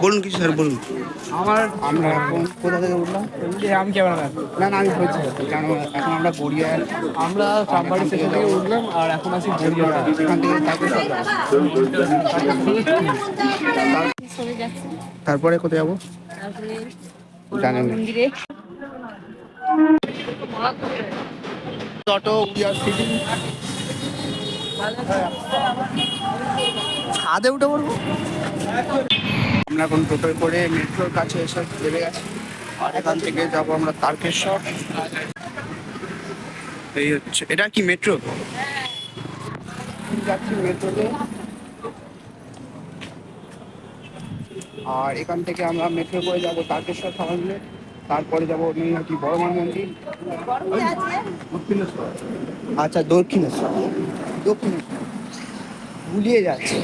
বলুন কিছু স্যার বলুন। আমার আমরা এখন কোথা থেকে উঠলাম যে আমি ক্যামেরা না না আমি বলছি কেন এখন আমরা গড়িয়া আমরা চাম্পাড়ি স্টেশন থেকে উঠলাম আর এখন আছি গড়িয়াটা এখান থেকে তারপরে সরে যাচ্ছে তারপরে কোথায় যাব? জানেন মন্দিরে অটো উই আর সিটিং ছাদে উঠে পড়ব। আমরা এখন টোটোয় করে মেট্রোর কাছে এসে নেমে গেছি। আর এখান থেকে যাব আমরা তারকেশ্বর। এই হচ্ছে এটা কি মেট্রো? যাচ্ছি মেট্রোতে। আর এখান থেকে আমরা মেট্রো করে যাব তারকেশ্বর সবাই মিলে তারপরে যাব নৈহাটি বড়মার মন্দির। আচ্ছা দক্ষিণেশ্বর। দক্ষিণেশ্বর। গুলিয়ে যাচ্ছে।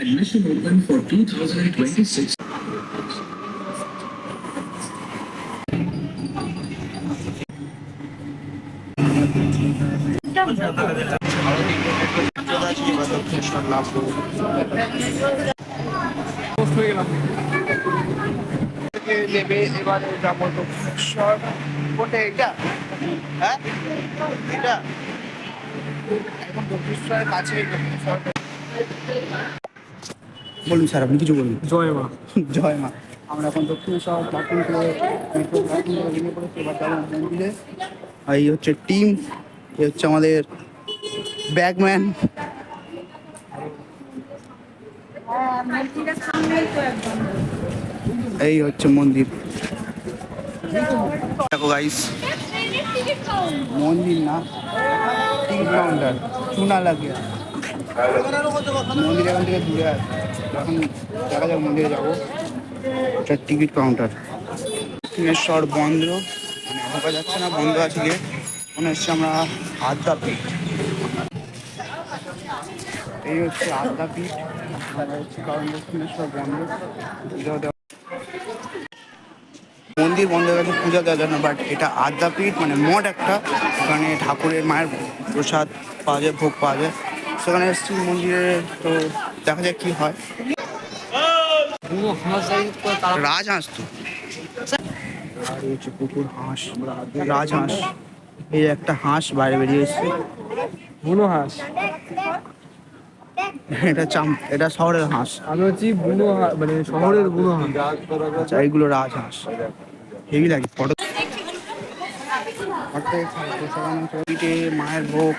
Admission open for 2026. থেকে নেবে এবারে যাব দক্ষিণেশ্বর কোনটা এটা? হ্যাঁ? এটা? এখন দক্ষিণেশ্বরের কাছে বলুন স্যার আপনি কিছু বলুন। জয় মা। জয় মা। আমরা এখন দক্ষিণেশ্বর প্ল্যাটফর্ম করে মন্দিরে। আর এই হচ্ছে টিম এই হচ্ছে আমাদের ব্যাগম্যান। এই হচ্ছে মন্দির। দেখো গাইস মন্দির না টিকিট কাউন্টার চুনা লাগে মন্দির এখান থেকে দূরে আছে। এখন দেখা যাক মন্দিরে যাব। এটা টিকিট কাউন্টার দক্ষিণেশ্বর বন্ধ। মানে ঢোকা যাচ্ছে না বন্ধ আছে গেট মনে হচ্ছে আমরা আদ্যাপীঠ। এই হচ্ছে আদ্যাপীঠ। মন্দির বন্ধ হয়ে গেছে, পূজা দেওয়ার জন্য বাট এটা আদ্যাপীঠ মানে মঠ একটা ওখানে ঠাকুরের মায়ের প্রসাদ পাওয়া যায়, ভোগ পাওয়া যায়। সেখানে এসেছি মন্দিরে, তো দেখা যাক কি হয়। রাজহাঁস তো। আর হচ্ছে কুকুর হাঁস রাজহাঁস এই একটা হাঁস বাইরে বেরিয়ে এসছে। বুনো হাঁস। এটা চাম এটা শহরের হাঁস। আমি হচ্ছি বুনো মানে শহরের বুনো হাঁস। আচ্ছা এইগুলো রাজহাঁস হেভি লাগে ফটো। মায়ের ভোগ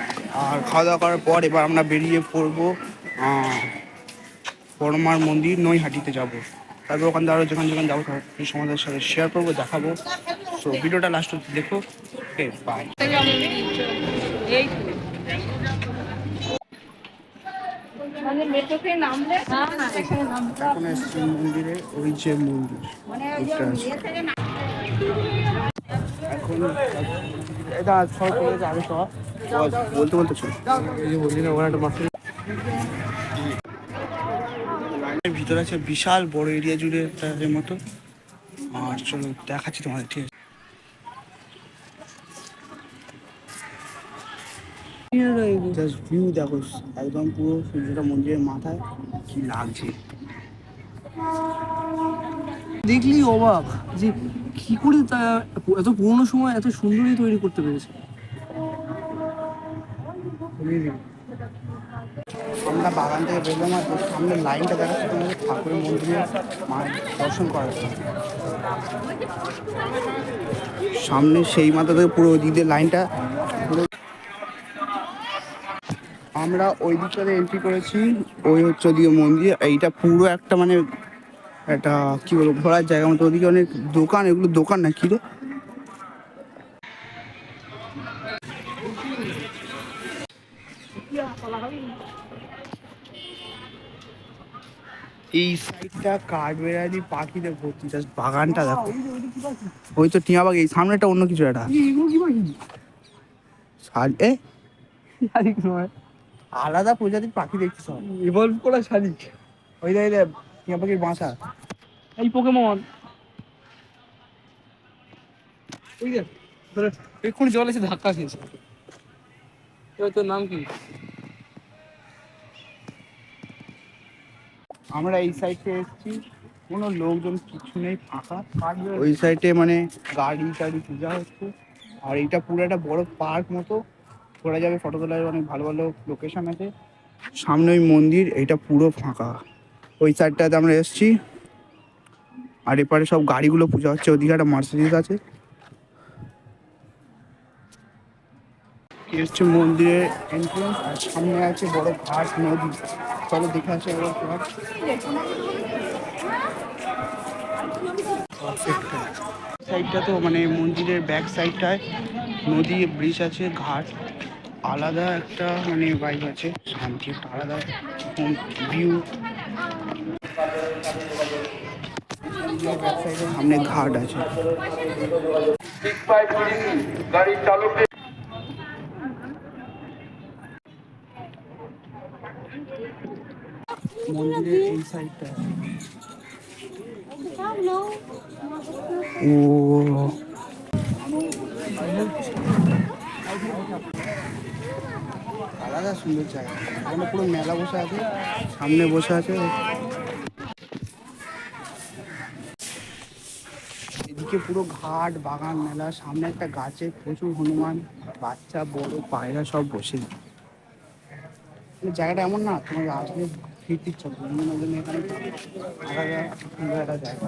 আর খাওয়া দাওয়া করার পর এবার আমরা বেরিয়ে পড়ব আহ, বড়মার মন্দির নৈহাটিতে যাব। তারপর ওখান থেকে আরও যেখানে যেখানে যাব সমাজের সাথে শেয়ার করব দেখাবো। তো ভিডিওটা লাস্ট দেখো। ওকে বাই মেট্রোতে নামলে এখানে এখন এসছি মন্দিরে ওই যে মন্দির মানে। ইয়ে এখন এটা সব বলতে বলতে চল। এই যে বললি ওখানে একটা ভিতরে আছে বিশাল বড় এরিয়া জুড়ে এর মতো। আর চলো দেখাচ্ছি তোমাদের ঠিক আছে? ভিউ দেখো, একদম পুরো সূর্যটা মন্দিরের মাথায় কি লাগছে। দেখলি অবাক যে কি করে এত পুরনো সময় এত সুন্দরই তৈরি করতে পেরেছে। আমরা বাগান থেকে বেরোলাম আর সামনে লাইনটা দেখাচ্ছে তোমাদের ঠাকুরের মন্দিরে মায়ের দর্শন করার। সামনে সেই মাথা থেকে পুরো ওই দিক লাইনটা আমরা ওই দিকটাতে এন্ট্রি করেছি। ওই হচ্ছে ওদিকে মন্দির। এইটা পুরো একটা মানে একটা কি বলব ঘোরার জায়গা মতো। ওদিকে অনেক দোকান এগুলো দোকান না কি রে? এই সাইডটা কাঠবেড়ালি পাখিতে ভর্তি। জাস্ট বাগানটা দেখো। ওই তো টিয়া বাগ এই সামনেটা অন্য কিছু একটা। এগুলো কি পাখি? শাল এ? নয় আলাদা প্রজাতির পাখি দেখছি সব। ইভলভ করা শালিক। ওই দেখ দেখ টিয়া পাখির বাসা। এই পোকেমন ওই দেখ এক্ষুনি জল এসে ধাক্কা খেয়েছে। এবার তোর নাম কি? আমরা এই সাইডে এসেছি। কোনো লোকজন কিছু নেই ফাঁকা। ওই সাইডে মানে গাড়ি টাড়ি পূজা হচ্ছে। আর এটা পুরো একটা বড় পার্ক মতো। ঘোরা যাবে ফটো তোলার অনেক ভালো ভালো লোকেশন আছে। সামনে ওই মন্দির এটা পুরো ফাঁকা। ওই সাইডটাতে আমরা এসেছি। আর এপারে সব গাড়িগুলো পূজা হচ্ছে, ওদিকে একটা মার্সিডিজ আছে। হচ্ছে মন্দিরের এন্ট্রেন্স আর সামনে আছে বড় ঘাট, নদী। চলো দেখে আসি একবার ঘাট। সাইডটা তো মানে মন্দিরের ব্যাক সাইডটায় নদী ব্রিজ আছে, ঘাট। আলাদা একটা মানে বাইক আছে শান্তি একটা আলাদা ভিউ সামনে ঘাট আছে। মন্দিরের ও। আলাদা সুন্দর জায়গা। এখানে পুরো মেলা বসে আছে, সামনে বসে আছে। এদিকে পুরো ঘাট, বাগান, মেলা, সামনে একটা গাছে প্রচুর হনুমান, বাচ্চা, বড়, পায়রা সব বসে। জায়গাটা এমন না তোমাকে আসলে ফিরতে ইচ্ছা করবে। এখানে আলাদা সুন্দর একটা জায়গা।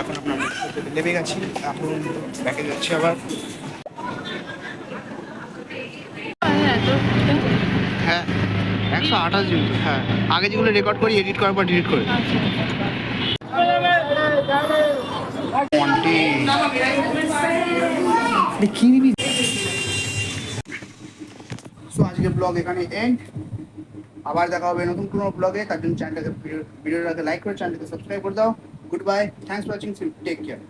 এখন আপনার মেট্রোতে নেমে গেছি এখন ব্যাকে যাচ্ছি আবার। হ্যাঁ একশো আঠাশ হ্যাঁ। আগে যেগুলো রেকর্ড করি এডিট করার পর ডিলিট করে। কিনিবি সো আজকে ব্লগ এখানে এন্ড আবার দেখা হবে নতুন কোনো ব্লগে তার জন্য চ্যানেলটাকে ভিডিওটাকে লাইক করে চ্যানেলটাকে সাবস্ক্রাইব করে দাও। goodbye. Thanks for watching. Take care.